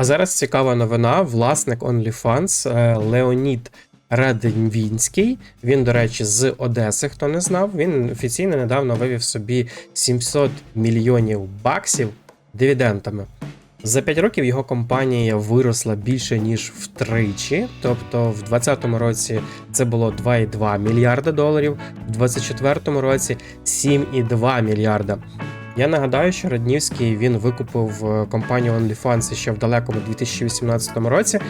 А зараз цікава новина. Власник OnlyFans е, Леонід Раденвінський. Він, до речі, з Одеси, хто не знав. Він офіційно недавно вивів собі 700 мільйонів баксів дивідендами. За 5 років його компанія виросла більше ніж втричі. Тобто, в 2020 році це було 2,2 мільярда доларів, в 2024 році 7,2 мільярда. Я нагадаю, що Раднівський він викупив е, компанію OnlyFans ще в далекому 2018 році,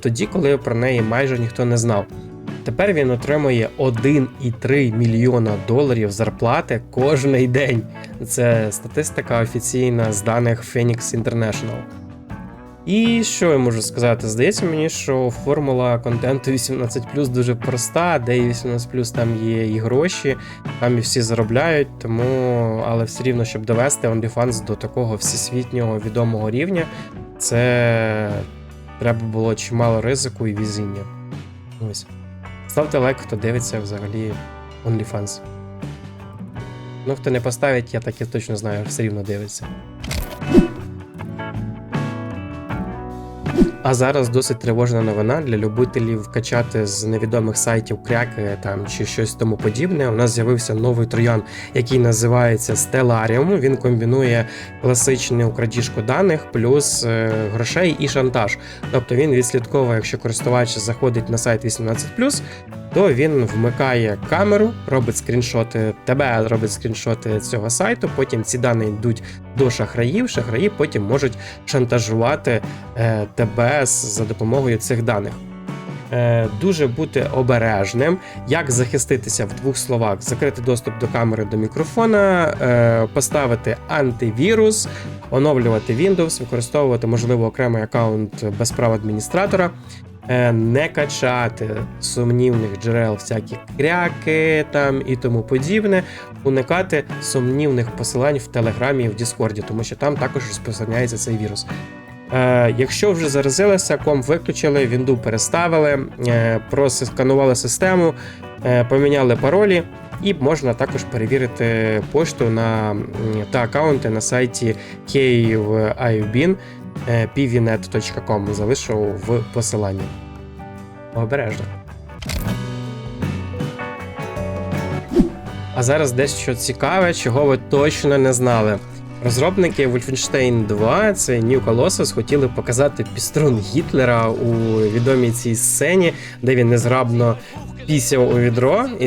тоді, коли про неї майже ніхто не знав. Тепер він отримує 1,3 мільйона доларів зарплати кожний день. Це статистика офіційна з даних Phoenix International. І що я можу сказати? Здається мені, що формула контенту 18 дуже проста, де і 18 там є і гроші, там і всі заробляють, тому, але все рівно, щоб довести OnlyFans до такого всесвітнього відомого рівня, це треба було чимало ризику і візіння. Ось. Ставте лайк, хто дивиться взагалі OnlyFans. Ну, хто не поставить, я так і точно знаю, все рівно дивиться. А зараз досить тривожна новина для любителів качати з невідомих сайтів кряки там чи щось тому подібне. У нас з'явився новий троян, який називається Stellarium. Він комбінує класичну крадіжку даних плюс е, грошей і шантаж. Тобто він відслідковує, якщо користувач заходить на сайт 18+, то він вмикає камеру, робить скріншоти тебе, робить скріншоти цього сайту. Потім ці дані йдуть до шахраїв. Шахраї потім можуть шантажувати е, тебе за допомогою цих даних. Е, дуже бути обережним, як захиститися в двох словах: закрити доступ до камери до мікрофона, е, поставити антивірус, оновлювати Windows, використовувати можливо окремий аккаунт без права адміністратора. Е, не качати сумнівних джерел, всякі кряки там і тому подібне, уникати сумнівних посилань в Телеграмі і в Діскорді, тому що там також розпространяється цей вірус. Е, якщо вже заразилися, комп виключили, вінду переставили, е, просканували систему, е, поміняли паролі, і можна також перевірити пошту на, та аккаунти на сайті KievIUBIN е, pvnet.com. Залишу в посиланні. Обережно. А зараз дещо цікаве, чого ви точно не знали. Розробники Wolfenstein 2, це New Colossus, хотіли показати піструн Гітлера у відомій цій сцені, де він незграбно пісяв у відро. І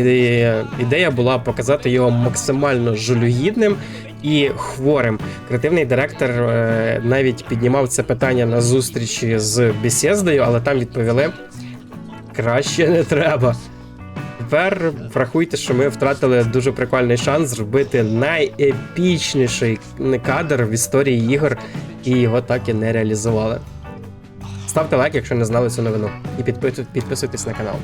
ідея була показати його максимально жалюгідним і хворим. Креативний директор е, навіть піднімав це питання на зустрічі з Бесєздою, але там відповіли: краще не треба. Тепер врахуйте, що ми втратили дуже прикольний шанс зробити найепічніший кадр в історії ігор, і його так і не реалізували. Ставте лайк, якщо не знали цю новину, і підписуйтесь на канал.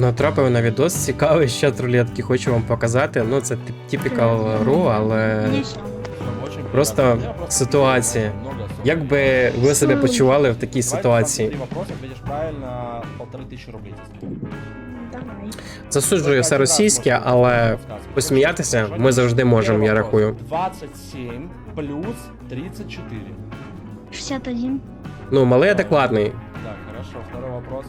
Натрапив на відос цікавий ще рулетки, хочу вам показати. Ну, це typical ру, але просто ситуація. Як би ви себе почували в такій ситуації? Засуджую все російське, але посміятися ми завжди можемо, я рахую. 27 плюс 34. 61. Ну, малий адекватний. Так, хорошо. Второй вопрос.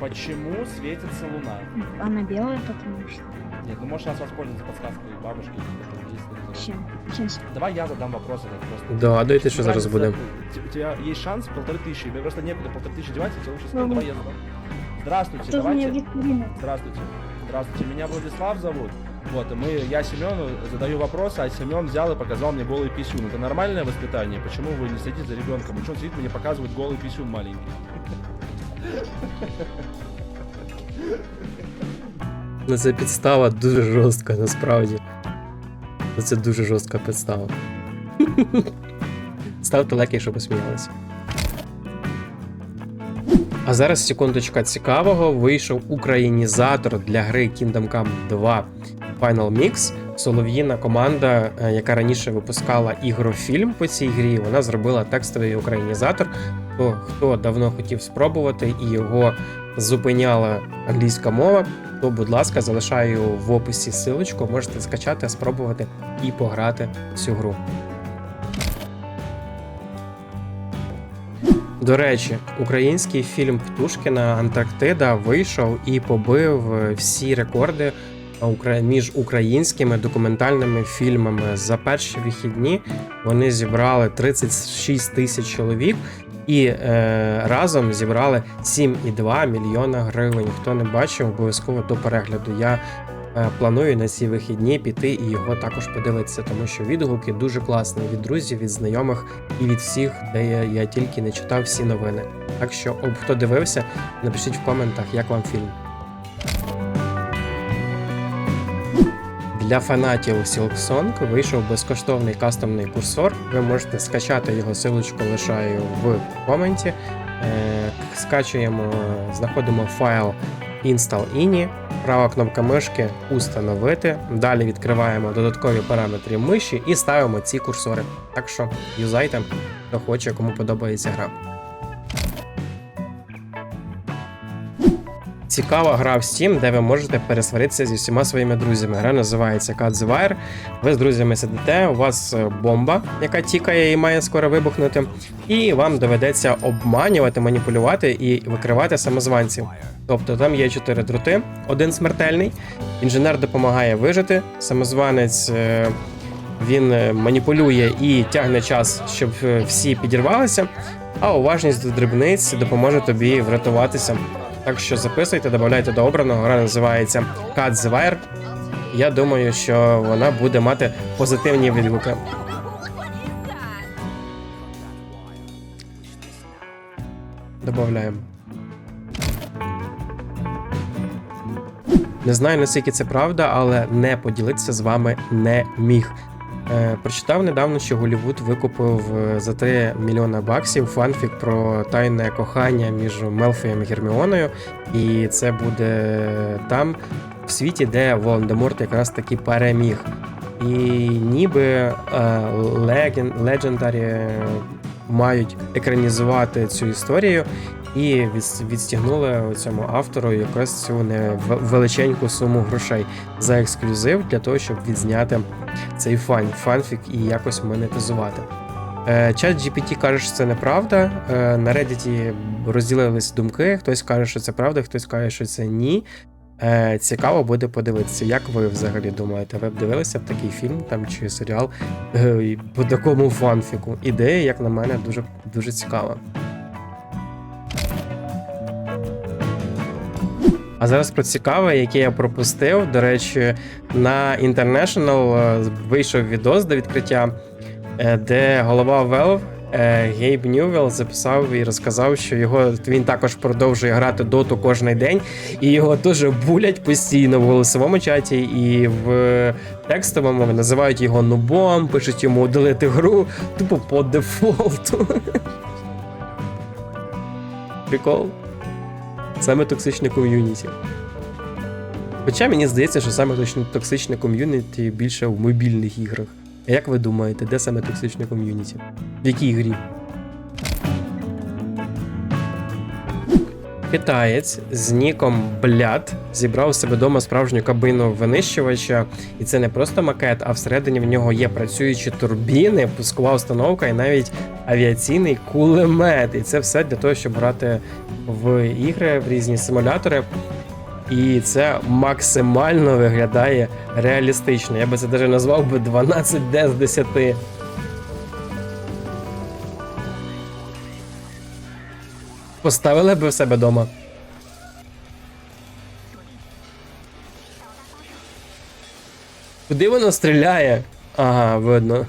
Почему светится луна? Она белая, потому что... Нет, ну можешь сейчас воспользоваться подсказкой бабушки. Чем? Сейчас. Давай я задам вопрос. это просто. Догадуєте, що зараз буде. У тебя есть шанс полторы тысячи. Мне просто некуда полторы тысячи девать, я тебе лучше. Мгм. Давай я задам. Здравствуйте, Кто давайте. Здравствуйте. Здравствуйте, меня Владислав зовут. Вот, и мы, я Семену задаю вопросы, а Семен взял и показал мне голый писюн. Это нормальное воспитание? Почему вы не следите за ребенком? И что он сидит, мне показывает голый писюн маленький? Ну, це підстава дуже жорстка, насправді. Це дуже жорстка підстава. Ставте лайк, якщо посміялися. А зараз секундочка цікавого. Вийшов українізатор для гри Kingdom Come 2 Final Mix. Солов'їна команда, е, яка раніше випускала ігрофільм по цій грі, вона зробила текстовий українізатор. То хто давно хотів спробувати і його зупиняла англійська мова, то, будь ласка, залишаю в описі силочку, можете скачати, спробувати і пограти цю гру. До речі, український фільм Птушкіна Антарктида вийшов і побив всі рекорди між українськими документальними фільмами. За перші вихідні вони зібрали 36 тисяч чоловік і е, разом зібрали 7,2 мільйона гривень. Хто не бачив, обов'язково до перегляду. Я е, планую на ці вихідні піти і його також подивитися, тому що відгуки дуже класні від друзів, від знайомих і від всіх, де я, я тільки не читав всі новини. Так що, об хто дивився, напишіть в коментах, як вам фільм. Для фанатів Silksong вийшов безкоштовний кастомний курсор. Ви можете скачати його силочку лишаю в коменті. Е, Скачуємо, знаходимо файл install.ini, права кнопка мишки установити. Далі відкриваємо додаткові параметри миші і ставимо ці курсори. Так що юзайте, хто хоче, кому подобається гра. Цікава гра в Steam, де ви можете пересваритися зі всіма своїми друзями. Гра називається Cut the Wire. Ви з друзями сидите, у вас е, бомба, яка тікає і має скоро вибухнути, і вам доведеться обманювати, маніпулювати і викривати самозванців. Тобто там є чотири дроти, один смертельний, інженер допомагає вижити, самозванець. е, Він е, маніпулює і тягне час, щоб всі підірвалися, а уважність до дрібниць допоможе тобі врятуватися. Так що записуйте, додавайте до обраного. Гра називається Cut Wire. Я думаю, що вона буде мати позитивні відгуки. Добавляємо. Не знаю, наскільки це правда, але не поділитися з вами не міг. Е, прочитав недавно, що Голівуд викупив е, за 3 мільйона баксів фанфік про тайне кохання між Мелфієм і Герміоною. І це буде там, в світі, де Волан-де-Морт якраз таки переміг. І ніби е, Legendary мають екранізувати цю історію і від- відстігнули цьому автору якось цю не суму грошей за ексклюзив для того, щоб відзняти цей фан, фанфік і якось монетизувати. Е, Чат GPT каже, що це неправда. Е, На Reddit розділились думки. Хтось каже, що це правда, хтось каже, що це ні. Е, Цікаво буде подивитися, як ви взагалі думаєте? Ви б дивилися б такий фільм там чи серіал по такому фанфіку? Ідея, як на мене, дуже, дуже цікава. А зараз про цікаве, яке я пропустив. До речі, на International е, вийшов відос до відкриття, е, де голова Valve Гейб Ньювелл записав і розказав, що його він також продовжує грати доту кожен день, і його дуже булять постійно в голосовому чаті і в текстовому називають його нубом, пишуть йому удалити гру тупо по дефолту. Прикол. Саме токсичне ком'юніті. Хоча мені здається, що саме токсичне ком'юніті більше в мобільних іграх. А як ви думаєте, де саме токсичне ком'юніті? В якій грі? Китаєць з ніком Блят зібрав у себе вдома справжню кабину винищувача, і це не просто макет, а всередині в нього є працюючі турбіни, пускова установка і навіть авіаційний кулемет. І це все для того, щоб грати в ігри, в різні симулятори. І це максимально виглядає реалістично. Я би це навіть назвав би 12D з 10. Поставили би в себе вдома. Куди воно стріляє? Ага, видно.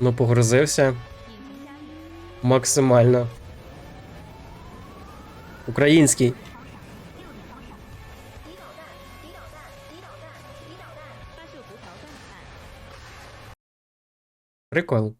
Ну, погрузився. Максимально. Український. Прикол.